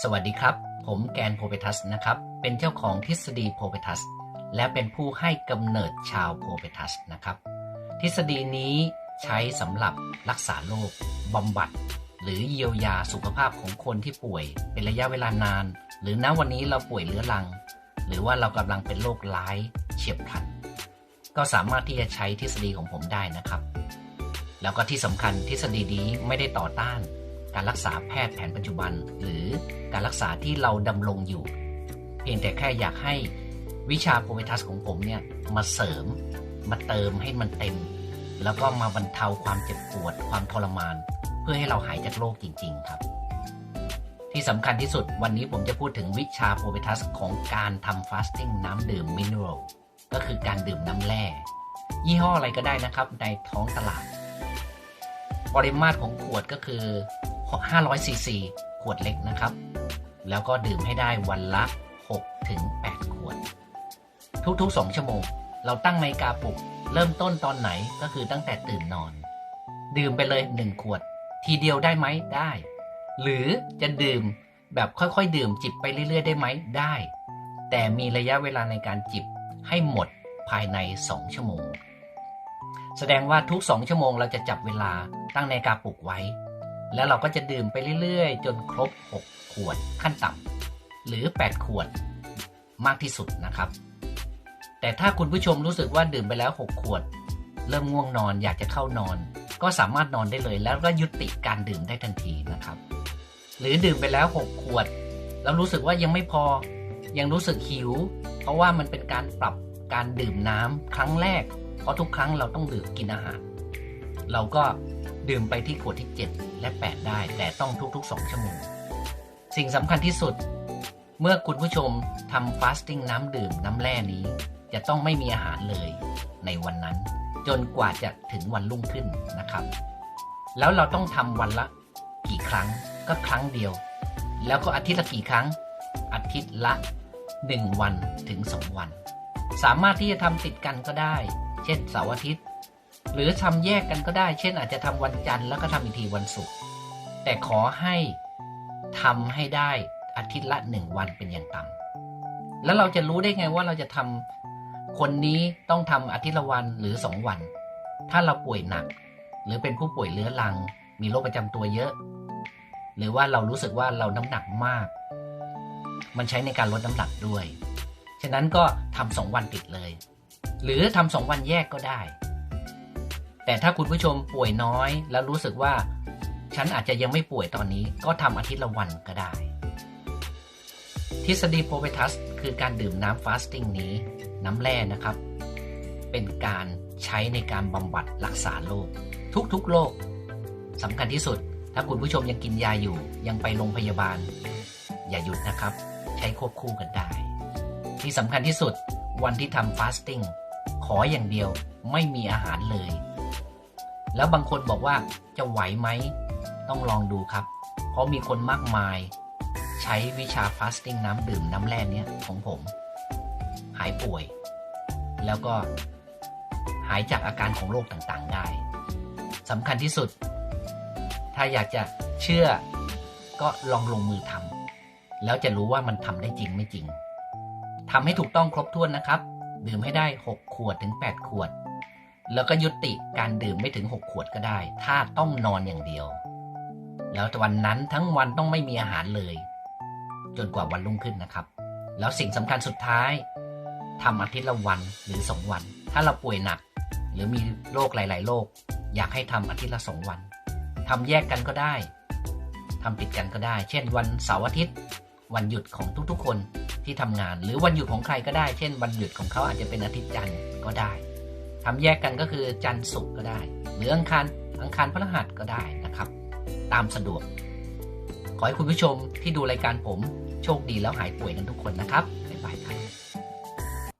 สวัสดีครับ ผมแกนโพเปทัสนะครับ เป็นเจ้าของทฤษฎีโพเปทัส และเป็นผู้ให้กำเนิดชาวโพเปทัสนะครับ ทฤษฎีนี้ใช้สำหรับรักษาโรคบำบัด หรือเยียวยาสุขภาพของคนที่ป่วย เป็นระยะเวลานาน หรือณวันนี้เราป่วยเรื้อรัง หรือว่าเรากำลังเป็นโรคร้ายเฉียบพลัน ก็สามารถที่จะใช้ทฤษฎีของผมได้นะครับ แล้วก็ที่สำคัญทฤษฎีนี้ไม่ได้ต่อต้าน การรักษาแพทย์แผนปัจจุบัน หรือการรักษาที่เราดำรงอยู่ เพียงแต่แค่อยากให้วิชาโพเวทัสของผมเนี่ยมาเสริมมาเติมให้มันเต็ม แล้วก็มาบรรเทาความเจ็บปวดความทรมาน เพื่อให้เราหายจากโรคจริง ๆ ครับ ที่สำคัญที่สุดวันนี้ผมจะพูดถึงวิชาโพเวทัสของการทำฟาสติ้งน้ำดื่มมินเนอรัลก็คือการดื่มน้ำแร่ยี่ห้ออะไรก็ได้นะครับในท้องตลาด ปริมาตรของขวดก็คือ 500ซีซีขวดเล็กนะครับ แล้วก็ดื่มให้ได้วันละ6ถึง8ขวด ทุกๆ 2 ชั่วโมง เราตั้งนาฬิกาปลุก เริ่มต้นตอนไหนก็คือตั้งแต่ตื่นนอน ดื่มไปเลย 1 ขวด ทีเดียวได้ไหมได้ หรือจะดื่มแบบค่อยๆ ดื่มจิบไปเรื่อย ๆ ได้ไหมได้ แต่มีระยะเวลาในการจิบให้หมดภายใน 2 ชั่วโมง แสดงว่าทุก 2 ชั่วโมงเราจะจับเวลาตั้งนาฬิกาปลุกไว้ แล้วเราก็จะดื่มไปเรื่อยๆ จนครบ 6 ขวดขั้นต่ำหรือ 8 ขวดมากที่สุดนะครับ แต่ถ้าคุณผู้ชมรู้สึกว่าดื่มไปแล้ว 6 ขวด เริ่มง่วงนอนอยากจะเข้านอน ก็สามารถนอนได้เลยแล้วก็ยุติการดื่มได้ทันทีนะครับ หรือดื่มไปแล้ว 6 ขวด แล้วรู้สึกว่ายังไม่พอยังรู้สึกหิว เพราะว่ามันเป็นการปรับการดื่มน้ำครั้งแรก เพราะทุกครั้งเราต้องดื่มกินอาหาร เราก็ ดื่มไปที่ขวดที่ 7 และ 8 ได้ แต่ต้องทุกๆ 2 ชั่วโมง สิ่งสำคัญที่สุด เมื่อคุณผู้ชมทำฟาสติ้งน้ำดื่มน้ำแร่นี้ จะต้องไม่มีอาหารเลยในวันนั้น จนกว่าจะถึงวันรุ่งขึ้นนะครับ แล้วเราต้องทำวันละกี่ครั้งก็ครั้งเดียว แล้วก็อาทิตย์ละกี่ครั้ง อาทิตย์ละ 1 วันถึง 2 วัน สามารถที่จะทำติดกันก็ได้ เช่นเสาร์อาทิตย์ หรือทำแยกกันก็ได้ เช่น อาจจะทำวันจันทร์แล้วก็ทำอีกทีวันศุกร์แต่ขอให้ทำให้ได้อาทิตย์ละหนึ่งวันเป็นอย่างต่ำแล้วเราจะรู้ได้ไงว่าเราจะทำคนนี้ต้องทำอาทิตย์ละวันหรือสองวัน ถ้าเราป่วยหนัก หรือเป็นผู้ป่วยเรื้อรัง มีโรคประจำตัวเยอะ หรือว่าเรารู้สึกว่าเราน้ำหนักมาก มันใช้ในการลดน้ำหนักด้วย ฉะนั้นก็ทำสองวันติดเลย หรือทำสองวันแยกก็ได้ แต่ถ้าคุณผู้ชมป่วยน้อย แล้วรู้สึกว่า ฉันอาจจะยังไม่ป่วยตอนนี้ ก็ทำอาทิตย์ละวันก็ได้ ทฤษฎีโพเปทัส คือการดื่มน้ำฟาสติ้งนี้ น้ำแร่นะครับ เป็นการใช้ในการบำบัดรักษาโรคทุกๆโรคสำคัญที่สุด ถ้าคุณผู้ชมยังกินยาอยู่ ยังไปโรงพยาบาล อย่าหยุดนะครับ ใช้ควบคู่กันได้ ที่สำคัญที่สุดวันที่ทำฟาสติ้งขออย่างเดียวไม่มีอาหารเลย แล้วบางคนบอกว่าจะไหวไหม ต้องลองดูครับ เพราะมีคนมากมาย ใช้วิชาฟาสติ้งน้ำดื่มน้ำแร่เนี้ยของผม หายป่วย แล้วก็หายจากอาการของโรคต่างๆได้สำคัญที่สุด ถ้าอยากจะเชื่อก็ลองลงมือทำแล้วจะรู้ว่ามันทำได้จริงไม่จริงทำให้ถูกต้องครบถ้วนนะครับ ดื่มให้ได้ 6 ขวดถึง 8 ขวด แล้วก็ยุติการดื่มไม่ถึง 6 ขวดก็ได้ ถ้าต้องนอนอย่างเดียว แล้ววันนั้นทั้งวันต้องไม่มีอาหารเลย จนกว่าวันรุ่งขึ้นนะครับ แล้วสิ่งสำคัญสุดท้ายทำอาทิตย์ละวันหรือ 2 วัน ถ้าเราป่วยหนัก หรือมีโรคหลาย ๆ โรคอยากให้ทำอาทิตย์ละ 2 วันทำแยกกันก็ได้ทำติดกันก็ได้ เช่น วันเสาร์อาทิตย์ วันหยุดของทุกๆ คนที่ทำงาน หรือวันหยุดของใครก็ได้ เช่น วันหยุดของเขาอาจจะเป็นอาทิตย์จันทร์ก็ได้ ทำแยกกันก็คือจันทร์ศุกร์ก็ได้ หรืออังคารอังคารพฤหัสก็ได้นะครับ ตามสะดวก ขอให้คุณผู้ชมที่ดูรายการผมโชคดีแล้วหายป่วยกันทุกคนนะครับบ๊ายบายครับ